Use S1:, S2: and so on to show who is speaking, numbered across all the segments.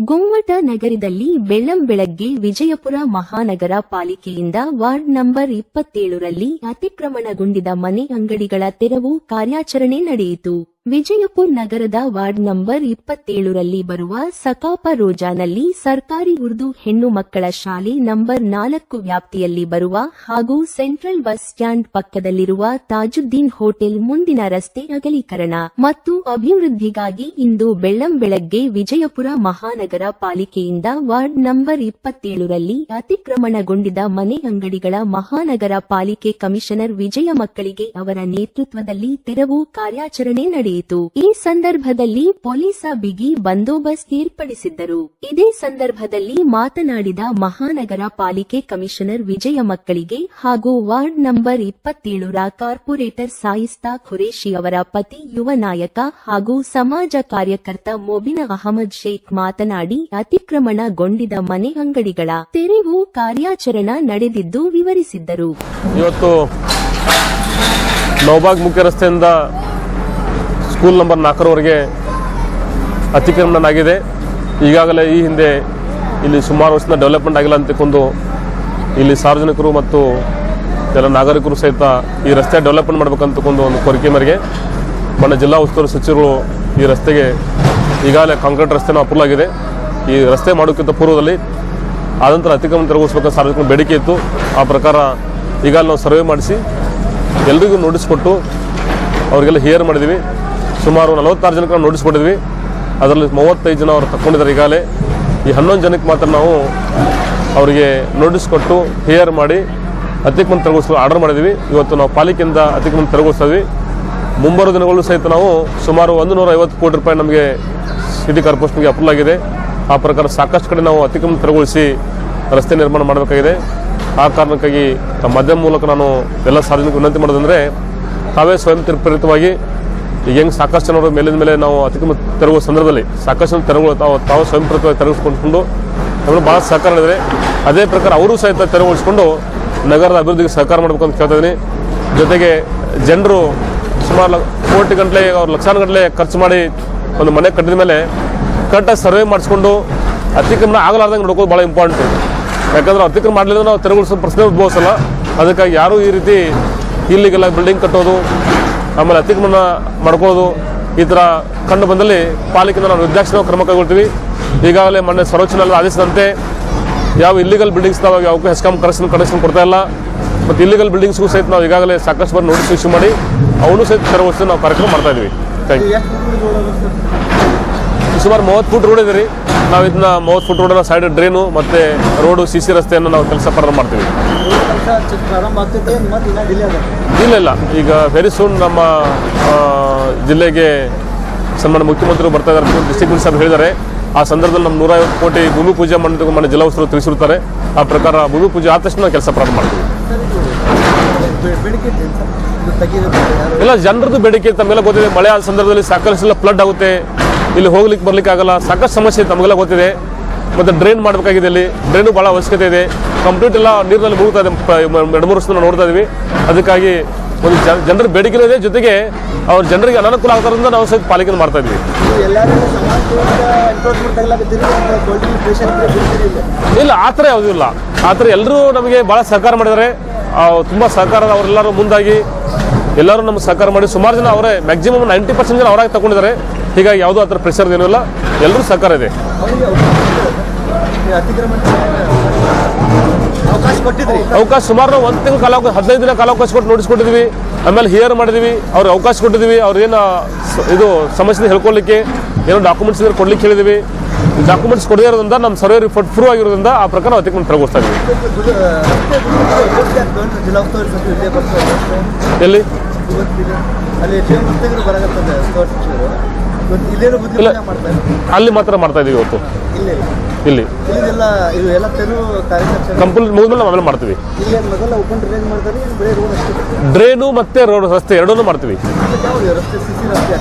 S1: ಗುಮ್ಮಟ ನಗರದಲ್ಲಿ ಬೆಳ್ಳಂ ಬೆಳಗ್ಗೆ ವಿಜಯಪುರ ಮಹಾನಗರ ಪಾಲಿಕೆಯಿಂದ ವಾರ್ಡ್ ನಂಬರ್ ಇಪ್ಪತ್ತೇಳರಲ್ಲಿ ಅತಿಕ್ರಮಣಗೊಂಡಿದ ಮನೆ ಅಂಗಡಿಗಳ ತೆರವು ಕಾರ್ಯಾಚರಣೆ ನಡೆಯಿತು. ವಿಜಯಪುರ ನಗರದ ವಾರ್ಡ್ ನಂಬರ್ ಇಪ್ಪತ್ತೇಳರಲ್ಲಿ ಬರುವ ಸಕಾಪ ರೋಜಾನಲ್ಲಿ ಸರ್ಕಾರಿ ಉರ್ದು ಹೆಣ್ಣು ಮಕ್ಕಳ ಶಾಲೆ ನಂಬರ್ ನಾಲ್ಕು ವ್ಯಾಪ್ತಿಯಲ್ಲಿ ಬರುವ ಹಾಗೂ ಸೆಂಟ್ರಲ್ ಬಸ್ ಸ್ಟ್ಯಾಂಡ್ ಪಕ್ಕದಲ್ಲಿರುವ ತಾಜುದ್ದೀನ್ ಹೋಟೆಲ್ ಮುಂದಿನ ರಸ್ತೆ ಅಗಲೀಕರಣ ಮತ್ತು ಅಭಿವೃದ್ಧಿಗಾಗಿ ಇಂದು ಬೆಳ್ಳಂ ಬೆಳಗ್ಗೆ ವಿಜಯಪುರ ಮಹಾನಗರ ಪಾಲಿಕೆಯಿಂದ ವಾರ್ಡ್ ನಂಬರ್ ಇಪ್ಪತ್ತೇಳರಲ್ಲಿ ಅತಿಕ್ರಮಣಗೊಂಡಿದ ಮನೆ ಅಂಗಡಿಗಳ ಮಹಾನಗರ ಪಾಲಿಕೆ ಕಮಿಷನರ್ ವಿಜಯ ಮಕ್ಕಳಿಗೆ ಅವರ ನೇತೃತ್ವದಲ್ಲಿ ತೆರವು ಕಾರ್ಯಾಚರಣೆ ನಡೆಯಿತು ಈ ಸಂದರ್ಭದಲ್ಲಿ ಪೊಲೀಸ ಬಿಗಿ ಬಂದೋಬಸ್ತ್ ಏರ್ಪಡಿಸಿದ್ದರು. ಇದೇ ಸಂದರ್ಭದಲ್ಲಿ ಮಾತನಾಡಿದ ಮಹಾನಗರ ಪಾಲಿಕೆ ಕಮಿಷನರ್ ವಿಜಯ ಮಕ್ಕಳಿಗೆ ಹಾಗೂ ವಾರ್ಡ್ ನಂಬರ್ ಇಪ್ಪತ್ತೇಳರ ಕಾರ್ಪೊರೇಟರ್ ಸಾಯಿಸ್ತಾ ಖುರೇಶಿ ಅವರ ಪತಿ ಯುವ ನಾಯಕ ಹಾಗೂ ಸಮಾಜ ಕಾರ್ಯಕರ್ತ ಮೊಬಿನ ಅಹಮದ್ ಶೇಖ್ ಮಾತನಾಡಿ, ಅತಿಕ್ರಮಣಗೊಂಡಿದ ಮನೆ ಅಂಗಡಿಗಳ ತೆರವು ಕಾರ್ಯಾಚರಣೆ ನಡೆದಿದ್ದು ವಿವರಿಸಿದ್ದರು.
S2: ಇವತ್ತು ನೌಬಾಗ್ ಮುಖ್ಯ ರಸ್ತೆಯಿಂದ ಸ್ಕೂಲ್ ನಂಬರ್ ನಾಲ್ಕರವರೆಗೆ ಅತಿಕ್ರಮಣನಾಗಿದೆ. ಈಗಾಗಲೇ ಈ ಹಿಂದೆ ಇಲ್ಲಿ ಸುಮಾರು ವರ್ಷದಿಂದ ಡೆವಲಪ್ಮೆಂಟ್ ಆಗಿಲ್ಲ ಅಂತಕೊಂಡು ಇಲ್ಲಿ ಸಾರ್ವಜನಿಕರು ಮತ್ತು ಎಲ್ಲ ನಾಗರಿಕರು ಸಹಿತ ಈ ರಸ್ತೆ ಡೆವಲಪ್ಮೆಂಟ್ ಮಾಡಬೇಕಂತಕೊಂಡು ಒಂದು ಕೋರಿಕೆ ಮೇರೆಗೆ ಮೊನ್ನೆ ಜಿಲ್ಲಾ ಉಸ್ತುವಾರಿ ಸಚಿವರು ಈ ರಸ್ತೆಗೆ ಈಗಾಗಲೇ ಕಾಂಕ್ರೀಟ್ ರಸ್ತೆನ ಅಪ್ರೂವ್ ಆಗಿದೆ. ಈ ರಸ್ತೆ ಮಾಡೋಕ್ಕಿಂತ ಪೂರ್ವದಲ್ಲಿ ಆನಂತರ ಅತಿಕ್ರಮಣ ತೆರವುಗೊಳಿಸಬೇಕಂತ ಸಾರ್ವಜನಿಕರ ಬೇಡಿಕೆ ಇತ್ತು. ಆ ಪ್ರಕಾರ ಈಗಾಗಲೇ ನಾವು ಸರ್ವೆ ಮಾಡಿಸಿ ಎಲ್ರಿಗೂ ನೋಟಿಸ್ ಕೊಟ್ಟು ಅವರಿಗೆಲ್ಲ ಹಿಯರ್ ಮಾಡಿದ್ವಿ ಸುಮಾರು ನಲವತ್ತಾರು ಜನಕ್ಕೆ ನಾವು ನೋಟಿಸ್ ಕೊಟ್ಟಿದ್ವಿ. ಅದರಲ್ಲಿ ಮೂವತ್ತೈದು ಜನ ಅವರು ತಗೊಂಡಿದ್ದಾರೆ ಈಗಾಗಲೇ. ಈ ಹನ್ನೊಂದು ಜನಕ್ಕೆ ಮಾತ್ರ ನಾವು ಅವರಿಗೆ ನೋಟಿಸ್ ಕೊಟ್ಟು ಹಿಯರ್ ಮಾಡಿ ಅತಿಕ್ರಮಣ ತೆರವುಗೊಳಿಸಲು ಆರ್ಡರ್ ಮಾಡಿದ್ವಿ. ಇವತ್ತು ನಾವು ಪಾಲಿಕೆಯಿಂದ ಅತಿಕ್ರಮಣ ತೆರವುಗೊಳಿಸ್ತಾ ಇದ್ವಿ. ಮುಂಬರುವ ದಿನಗಳು ಸಹಿತ ನಾವು ಸುಮಾರು ಒಂದು ನೂರ ಐವತ್ತು ಕೋಟಿ ರೂಪಾಯಿ ನಮಗೆ ಸಿಟಿ ಕಾರ್ಪೊರೇಷನ್ಗೆ ಅಪ್ರೂವ್ ಆಗಿದೆ. ಆ ಪ್ರಕಾರ ಸಾಕಷ್ಟು ಕಡೆ ನಾವು ಅತಿಕ್ರಮಣ ತೆರವುಗೊಳಿಸಿ ರಸ್ತೆ ನಿರ್ಮಾಣ ಮಾಡಬೇಕಾಗಿದೆ. ಆ ಕಾರಣಕ್ಕಾಗಿ ತಮ್ಮ ಮಾಧ್ಯಮ ಮೂಲಕ ನಾನು ಎಲ್ಲ ಸಾರ್ವಜನಿಕ ವಿನಂತಿ ಮಾಡೋದಂದರೆ, ತಾವೇ ಸ್ವಯಂ ಪ್ರೇರಿತವಾಗಿ ಈಗ ಹೆಂಗೆ ಸಾಕಷ್ಟು ಜನರು ಮೇಲಿನ ಮೇಲೆ ನಾವು ಅತಿಕ್ರಮ ತೆರವುವ ಸಂದರ್ಭದಲ್ಲಿ ಸಾಕಷ್ಟು ಜನ ತೆರವು ತಾವು ತಾವು ಸ್ವಯಂ ಪ್ರಕಾರ ತೆರವುಗೊಂಡು ನಮಗೆ ಭಾಳ ಸಹಕಾರ ನೀಡಿದರೆ ಅದೇ ಪ್ರಕಾರ ಅವರು ಸಹಿತ ತೆರವುಗೊಳಿಸ್ಕೊಂಡು ನಗರದ ಅಭಿವೃದ್ಧಿಗೆ ಸಹಕಾರ ಮಾಡಬೇಕು ಅಂತ ಕೇಳ್ತಾ ಇದ್ದೀನಿ. ಜೊತೆಗೆ ಜನರು ಸುಮಾರು ಕೋಟಿ ಗಂಟಲೆ ಅವ್ರು ಲಕ್ಷಾನು ಗಂಟಲೆ ಖರ್ಚು ಮಾಡಿ ಒಂದು ಮನೆ ಕಟ್ಟಿದ ಮೇಲೆ ಕರೆಕ್ಟಾಗಿ ಸರ್ವೆ ಮಾಡಿಸ್ಕೊಂಡು ಅತಿಕ್ರಮಣ ಆಗಲಾರ್ದಂಗೆ ನೋಡ್ಕೋದು ಭಾಳ ಇಂಪಾರ್ಟೆಂಟ್ ಯಾಕಂದ್ರೆ ಅತಿಕ್ರಮ ಮಾಡಲಿಲ್ಲ ನಾವು ತೆರವುಗೊಳಿಸೋ ಪ್ರಶ್ನೆ ಉದ್ಭವಿಸಲ್ಲ. ಅದಕ್ಕಾಗಿ ಯಾರೂ ಈ ರೀತಿ ಇಲ್ಲಿಗೆಲ್ಲ ಬಿಲ್ಡಿಂಗ್ ಕಟ್ಟೋದು ಆಮೇಲೆ ಅತಿಕ್ರಮಣ ಮಾಡ್ಕೊಳ್ಳೋದು ಈ ಥರ ಕಂಡು ಬಂದಲ್ಲಿ ಪಾಲಿಕೆಯಿಂದ ನಾವು ನಿರ್ದಾಕ್ಷಿಣ್ಯ ಕ್ರಮ ಕೈಗೊಳ್ತೀವಿ. ಈಗಾಗಲೇ ಮೊನ್ನೆ ಸರ್ವೋಚ್ಚ ಆದೇಶದಂತೆ ಯಾವ ಇಲ್ಲಿಗಲ್ ಬಿಲ್ಡಿಂಗ್ಸ್ ನಾವು ಯಾವ ಹೆಸ್ಕಾಂ ಕರೆಕ್ಷನ್ ಕನೆಕ್ಷನ್ ಕೊಡ್ತಾ ಇಲ್ಲ. ಮತ್ತು ಇಲ್ಲಿಗಲ್ ಬಿಲ್ಡಿಂಗ್ಸ್ಗೂ ಸಹಿತ ನಾವು ಈಗಾಗಲೇ ಸಾಕಷ್ಟು ಬಾರಿ ನೋಟಿಸ್ ಇಶ್ಯೂ ಮಾಡಿ, ಅವನು ಸಹಿತ ತೆರವುಗೊಳಿಸಿ ನಾವು ಕಾರ್ಯಕ್ರಮ ಮಾಡ್ತಾ ಇದ್ವಿ ಥ್ಯಾಂಕ್ ಯು ಸುಮಾರು ಮೂವತ್ತು ಫುಟ್ ರೋಡ್ ಇದೆ ರೀ. ನಾವು ಇದನ್ನ ಮೂವತ್ತು ಫುಟ್ ರೋಡನ್ನು ಸೈಡ್ ಡ್ರೈನು ಮತ್ತು ರೋಡು ಸಿ ಸಿ ರಸ್ತೆಯನ್ನು ನಾವು ಕೆಲಸ ಪ್ರಾರಂಭ ಮಾಡ್ತೀವಿ.
S3: ಪ್ರಾರಂಭ ಆಗ್ತೈತೆ ಡಿಲೇ
S2: ಇಲ್ಲ ಇಲ್ಲ. ಈಗ ವೆರಿ ಸೂನ್ ನಮ್ಮ ಜಿಲ್ಲೆಗೆ ಸನ್ಮಾನ ಮುಖ್ಯಮಂತ್ರಿಗಳು ಬರ್ತಾ ಇದ್ದಾರೆ ಡಿಸ್ಟಿಕ್ ಮಿನಿಸ್ಟರ್ ಹೇಳಿದ್ದಾರೆ. ಆ ಸಂದರ್ಭದಲ್ಲಿ ನಮ್ಮ ನೂರೈವತ್ತು ಕೋಟಿ ಭೂಮಿ ಪೂಜೆ ಮಾಡೋದಕ್ಕೆ ಮನೆ ಜಿಲ್ಲಾ ಉಸ್ತರು ತಿಳಿಸಿರ್ತಾರೆ ಆ ಪ್ರಕಾರ ಭೂಮಿ ಪೂಜೆ ಆದ ತಕ್ಷಣ ಕೆಲಸ ಪ್ರಾರಂಭ ಮಾಡ್ತೀವಿ. ಇಲ್ಲ ಜನರದ್ದು ಬೇಡಿಕೆ ತಮ್ಮೆಲ್ಲ ಗೊತ್ತಿದೆ. ಮಳೆ ಆದ ಸಂದರ್ಭದಲ್ಲಿ ಸಾಕಷ್ಟು ಫ್ಲಡ್ ಆಗುತ್ತೆ. ಇಲ್ಲಿ ಹೋಗ್ಲಿಕ್ಕೆ ಬರ್ಲಿಕ್ಕೆ ಆಗಲ್ಲ. ಸಾಕಷ್ಟು ಸಮಸ್ಯೆ ತಮಗೆಲ್ಲ ಗೊತ್ತಿದೆ. ಮತ್ತು ಡ್ರೈನ್ ಮಾಡಬೇಕಾಗಿದೆ ಇಲ್ಲಿ. ಡ್ರೈನು ಭಾಳ ಅವಶ್ಯಕತೆ ಇದೆ. ಕಂಪ್ಲೀಟ್ ಎಲ್ಲ ನೀರಿನಲ್ಲಿ ಮುಳುಗ್ತಾ ಇದೆ. ಎರಡು ಮೂರು ವರ್ಷದಿಂದ ನೋಡ್ತಾ ಇದ್ವಿ. ಅದಕ್ಕಾಗಿ ಒಂದು ಜನ- ಜನರ ಬೇಡಿಕೆ ಇದೆ. ಜೊತೆಗೆ ಅವ್ರ ಜನರಿಗೆ ಅನಾನುಕೂಲ ಆಗ್ತಾರಂತ ನಾವು ಸಹ ಪಾಲಿಕೆ ಮಾಡ್ತಾ ಇದ್ವಿ.
S3: ಇಲ್ಲ?
S2: ಆ ಥರ ಯಾವುದೂ ಇಲ್ಲ. ಆ ಥರ ಎಲ್ಲರೂ ನಮಗೆ ಭಾಳ ಸಹಕಾರ ಮಾಡಿದ್ದಾರೆ. ತುಂಬ ಸಹಕಾರ ಅವರೆಲ್ಲರೂ ಮುಂದಾಗಿ ಎಲ್ಲರೂ ನಮ್ಗೆ ಸಹಕಾರ ಮಾಡಿ ಸುಮಾರು ಜನ ಅವರೇ ಮ್ಯಾಕ್ಸಿಮಮ್ ನೈಂಟಿ ಪರ್ಸೆಂಟ್ ಜನ ಅವರಾಗಿ ತಗೊಂಡಿದ್ದಾರೆ. ಹೀಗಾಗಿ ಯಾವುದೂ ಆ ಥರ ಪ್ರೆಷರ್ ಏನೂ ಇಲ್ಲ ಎಲ್ಲರೂ ಸಹಕಾರ ಇದೆ.
S3: ಅವಕಾಶ ಕೊಟ್ಟಿದ್ರಿ
S2: ಅವಕಾಶ ಸುಮಾರು ನಾವು ಒಂದು ತಿಂಗಳು ಕಾಲಾವಕಾಶ ಹದಿನೈದು ದಿನ ಕಾಲಾವಕಾಶ ಕೊಟ್ಟು ನೋಟಿಸ್ ಕೊಟ್ಟಿದ್ವಿ ಆಮೇಲೆ ಹಿಯರ್ ಮಾಡಿದ್ವಿ ಅವ್ರಿಗೆ ಅವಕಾಶ ಕೊಟ್ಟಿದ್ವಿ ಅವ್ರೇನು ಇದು ಸಮಸ್ಯೆ ಹೇಳ್ಕೊಳ್ಳಿಕ್ಕೆ ಏನೋ ಡಾಕ್ಯುಮೆಂಟ್ಸ್ ಇದ್ರೆ ಕೊಡ್ಲಿಕ್ಕೆ ಹೇಳಿದ್ವಿ ಡಾಕ್ಯುಮೆಂಟ್ಸ್ ಕೊಡದೇ ಇರೋದ್ರಿಂದ ನಮ್ಮ ಸರ್ವೆ ರಿಪೋರ್ಟ್ ಪ್ರೂವ್ ಆಗಿರೋದ್ರಿಂದ ಆ ಪ್ರಕಾರ ನಾವು ಇದ್ವಿ
S3: ಜಿಲ್ಲಾ ಉಸ್ತುವಾರಿ ಸಚಿವರು ಇಲ್ಲೇ. ಅಲ್ಲಿ
S2: ಮಾತ್ರ ಮಾಡ್ತಾ ಇದೀವಿ ಇವತ್ತು.
S3: ಇಲ್ಲೇ
S2: ಕಂಪ್ಲೀಟ್ ಮುಗಿದ್ಮೇಲೆ ನಾವು ಆಮೇಲೆ ಮಾಡ್ತೀವಿ.
S3: ಡ್ರೈನ್ ರೋಡ್
S2: ಮತ್ತೆ ರೋಡ್ ರಸ್ತೆ ಎರಡೂ ಮಾಡ್ತೀವಿ.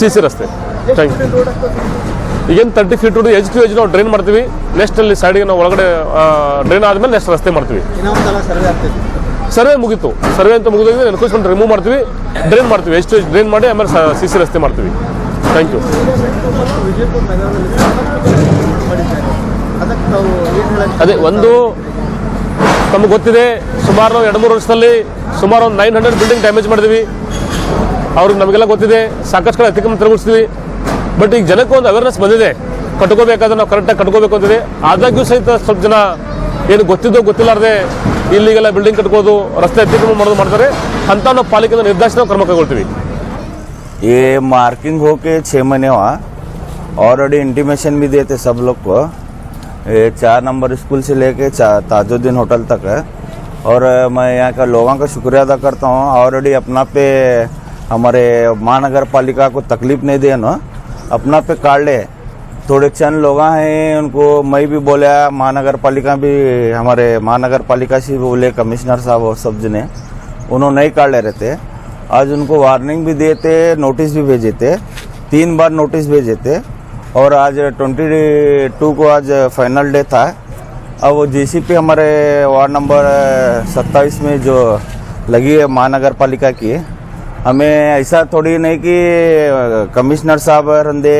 S2: ಸಿ ಸಿ ರಸ್ತೆ ಥ್ಯಾಂಕ್ ಯು
S3: ರೋಡ್
S2: ಈಗೇನು thirty feet edge to edge ನಾವು ಡ್ರೈನ್ ಮಾಡ್ತೀವಿ. ನೆಕ್ಸ್ಟ್ ಅಲ್ಲಿ ಸೈಡ್ಗೆ ನಾವು ಒಳಗಡೆ ಡ್ರೈನ್ ಆದಮೇಲೆ ನೆಕ್ಸ್ಟ್ ರಸ್ತೆ ಮಾಡ್ತೀವಿ.
S3: ಸರ್ವೆ ಮುಗಿತು
S2: ಸರ್ವೆ ಮುಗೀತು. ಸರ್ವೆ ಅಂತ ಮುಗಿದೋಗಿ ಎನ್ಕ್ರೋಚ್ಮೆಂಟ್ ರಿಮೂವ್ ಮಾಡ್ತೀವಿ. ಡ್ರೈನ್ ಮಾಡ್ತೀವಿ. ಎಷ್ಟು ಡ್ರೈನ್ ಮಾಡಿ ಆಮೇಲೆ ಸಿ ಸಿ ರಸ್ತೆ ಮಾಡ್ತೀವಿ. ಥ್ಯಾಂಕ್ ಯು ಅದೇ, ಒಂದು ನಮಗೆ ಗೊತ್ತಿದೆ, ಸುಮಾರು ನಾವು ಎರಡು ಮೂರು ವರ್ಷದಲ್ಲಿ ಸುಮಾರು ಒಂದು ನೈನ್ ಹಂಡ್ರೆಡ್ ಬಿಲ್ಡಿಂಗ್ ಡ್ಯಾಮೇಜ್ ಮಾಡಿದ್ವಿ. ಅವ್ರಿಗೆ ನಮಗೆಲ್ಲ ಗೊತ್ತಿದೆ, ಸಾಕಷ್ಟು ಕಡೆ ತೆರವುಗೊಳಿಸ್ತೀವಿ ಬಟ್ ಈಗ ಜನಕ್ಕೆ ಒಂದು ಅವೇರ್ನೆಸ್ ಬಂದಿದೆ, ಕಟ್ಕೋಬೇಕಾದ್ರೆ ನಾವು ಕರೆಕ್ಟಾಗಿ ಕಟ್ಕೋಬೇಕು ಅಂತಿದೆ. ಆದಾಗ್ಯೂ ಸಹಿತ ಸ್ವಲ್ಪ ಜನ ಏನು ಗೊತ್ತಿದ್ದೋ ಗೊತ್ತಿಲ್ಲಾರ್ದೆ ಇಲ್ಲಿಗೆಲ್ಲ ಬಿಲ್ಡಿಂಗ್ ಕಟ್ಕೋದು, ರಸ್ತೆ ಅತಿಕ್ರಮ ಮಾಡೋದು ಮಾಡ್ತಾರೆ. ಅಂತ ನಾವು ಪಾಲಿಕೆಯಿಂದ ನಿರ್ದೇಶನ ಕ್ರಮ ಕೈಗೊಳ್ತೀವಿ.
S4: ये मार्किंग हो के छः महीने हुआ। ऑलरेडी इंटीमेशन भी देते सब लोग को। ये चार नंबर स्कूल से लेके ताजुद्दीन होटल तक है। और मैं यहाँ का लोगों का शुक्रिया अदा करता हूँ। ऑलरेडी अपना पे हमारे महानगर पालिका को तकलीफ़ नहीं दिया ना। अपना पे काट ले। थोड़े चंद लोग हैं, उनको मैं भी बोला, महानगर पालिका भी, हमारे महानगर पालिका से बोले कमिश्नर साहब और सब जने उन्होंने नहीं काट ले रहे थे। आज उनको वार्निंग भी दिए थे नोटिस भी भेजे थे तीन बार नोटिस भेजे थे और आज ट्वेंटी टू को आज फाइनल डे था। अब वो जीसीपी हमारे वार्ड नंबर सत्ताईस में जो लगी है महानगर पालिका की, हमें ऐसा थोड़ी नहीं कि कमिश्नर साहब रंदे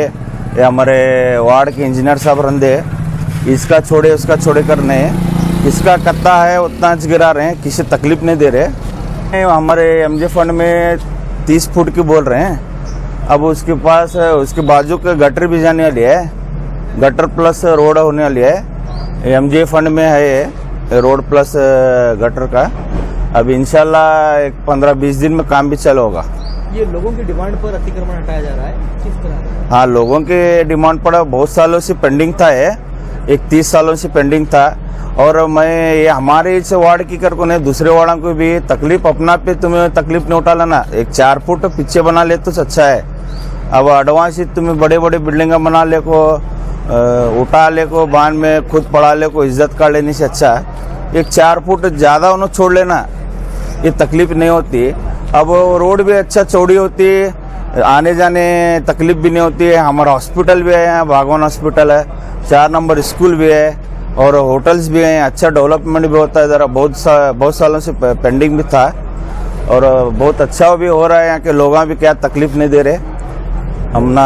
S4: या हमारे वार्ड के इंजीनियर साहब रंदे इसका छोड़े, उसका छोड़े करने। इसका कत्ता है, उतना गिरा रहे हैं, किसी तकलीफ़ नहीं दे रहे। हमारे एमजे फंड में तीस फुट की बोल रहे हैं। अब उसके पास उसके बाजू के गटर भी जाने वाली है। गटर प्लस रोड होने वाली है। एमजे फंड में है ये रोड प्लस गटर का। अब इंशाल्लाह एक पंद्रह बीस दिन में काम भी चालू होगा।
S3: ये लोगों की डिमांड पर अतिक्रमण हटाया जा रहा है? किस तरह?
S4: हाँ लोगों के डिमांड पर बहुत सालों से पेंडिंग था ये। एक तीस सालों से पेंडिंग था। और मैं ये हमारे इस वार्ड की कर को नहीं, दूसरे वार्डों को भी तकलीफ़ अपना पे तुम्हें तकलीफ़ नहीं उठा लेना। एक चार फुट पीछे बना ले तो अच्छा है। अब एडवांस ही तुम्हें बड़े बड़े बिल्डिंग बना ले को उठा ले को, बाँध में खुद पढ़ा ले को, इज़्ज़त कर लेने से अच्छा है। एक चार फुट ज़्यादा उन्हें छोड़ लेना, ये तकलीफ़ नहीं होती। अब रोड भी अच्छा चौड़ी होती आने जाने तकलीफ़ भी नहीं होती। है हमारा हॉस्पिटल भी है, यहाँ हॉस्पिटल है, चार नंबर स्कूल भी है। और होटल्स भी हैं अच्छा डेवलपमेंट भी होता है ज़रा बहुत सा, बहुत सालों से पेंडिंग भी था। और बहुत अच्छा भी हो रहा है यहाँ के लोग भी क्या तकलीफ़ नहीं दे रहे। हम ना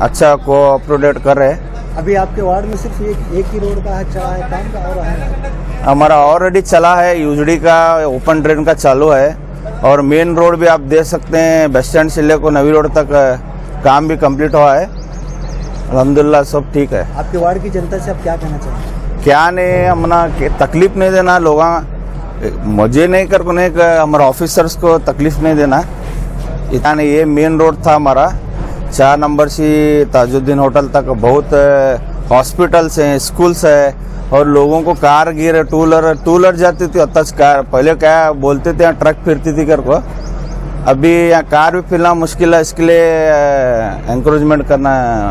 S4: अच्छा कोऑपरेट कर रहे हैं।
S3: अभी आपके वार्ड में सिर्फ़ एक एक ही रोड का चला है काम का और है?
S4: हमारा ऑलरेडी चला है यूजड़ी का ओपन ड्रेन का चालू है। और मेन रोड भी आप देख सकते हैं बस स्टैंड से लेकर नवी रोड तक काम भी कंप्लीट हुआ है। अलहमदिल्ला सब ठीक है।
S3: आपके वार्ड की जनता से आप क्या कहना चाहेंगे?
S4: हमना के तकलीफ़ नहीं देना? लोग मुझे नहीं कर नहीं कर, हमारे ऑफिसर्स को तकलीफ़ नहीं देना। इतना ये मेन रोड था हमारा। चार नंबर से ताजुद्दीन होटल तक बहुत हॉस्पिटल्स हैं स्कूल्स है और लोगों को कार गिर टू व्हीलर टू व्हीलर जाती थी तक कार पहले क्या बोलते थे ट्रक फिरती थी कर को। अभी यहाँ कार भी फिरना मुश्किल है इसके लिए एंकरेजमेंट करना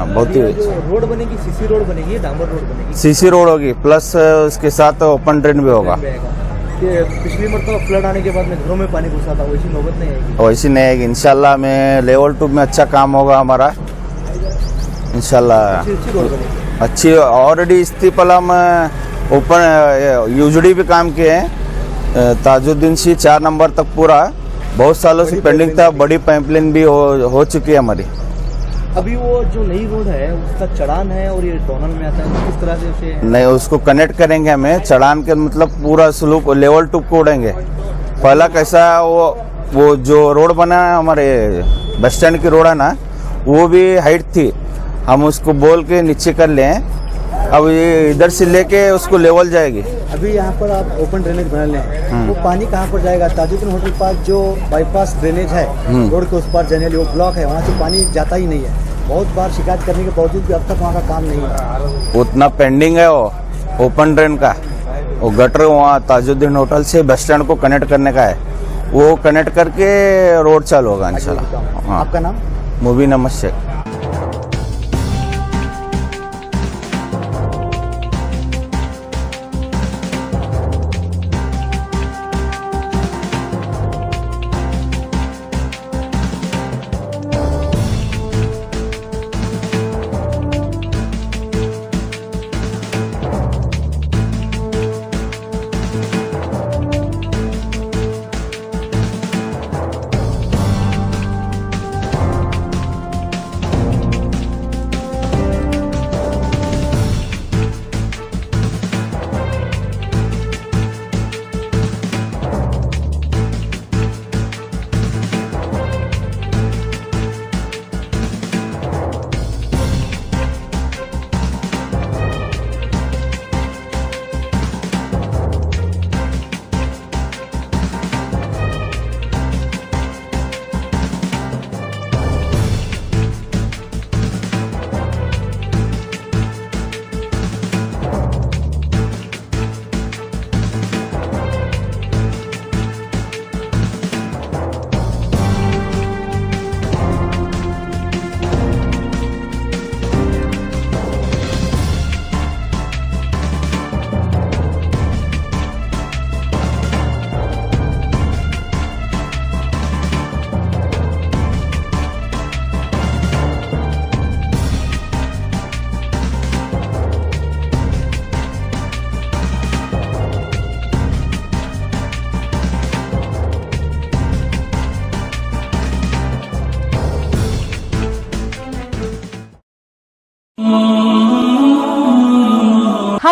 S4: बहुत ही
S3: रोड बनेगी सीसी रोड बनेगी डांबर रोड बनेगी?
S4: सीसी रोड होगी प्लस उसके साथ ओपन ड्रेन भी होगा।
S3: पिछली मरतबा फ्लड आने के बाद में घरों में पानी घुसा था वैसी नौबत नहीं आएगी।
S4: वैसी नहीं आएगी। इंशाल्लाह में लेवल टू में अच्छा काम होगा हमारा। इंशाल्लाह।
S3: अच्छी
S4: ऑलरेडी इस्तीपल हम ओपन यूजडी भी काम किए हैं। ताजुद्दीन सी चार नंबर तक पूरा। बहुत सालों से पेंडिंग था बड़ी पाइपलाइन भी हो, हो चुकी है हमारी।
S3: अभी वो जो नई रोड है उसका चढ़ान है और ये टोनल में आता है किस तरह से उसे
S4: नहीं उसको कनेक्ट करेंगे हमें। चढ़ान के मतलब पूरा स्लूप लेवल टू को उड़ेंगे। पहला कैसा वो वो जो रोड बना है हमारे बस स्टैंड की रोड है ना वो भी हाइट थी। हम उसको बोल के नीचे कर लें। अब ये इधर से लेके उसको लेवल जाएगी।
S3: अभी यहाँ पर आप ओपन ड्रेनेज बना लें।
S4: हम्म।
S3: वो पानी कहाँ पर जाएगा? ताजुद्दीन होटल पास जो बाईपास ड्रेनेज है
S4: हम्म।
S3: रोड के उस पार जाने वो ब्लॉक है वहाँ से पानी जाता ही नहीं है। बहुत बार शिकायत करने के बावजूद भी अब तक वहाँ का काम नहीं है।
S4: उतना पेंडिंग है वो ओपन ड्रेन का। वो गटर वहाँ ताजुद्दीन होटल से बस स्टैंड को कनेक्ट करने का है। वो कनेक्ट करके रोड चालू होगा इंशाल्लाह। हाँ।
S3: आपका नाम?
S4: मुबीन अहमद शेख।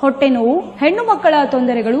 S5: ಹೊಟ್ಟೆ ನೋವು ಹೆಣ್ಣು ಮಕ್ಕಳ ತೊಂದರೆಗಳು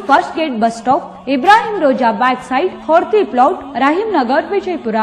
S5: first gate bus stop Ibrahim Roza back side Horti plot Rahim Nagar Vijayapura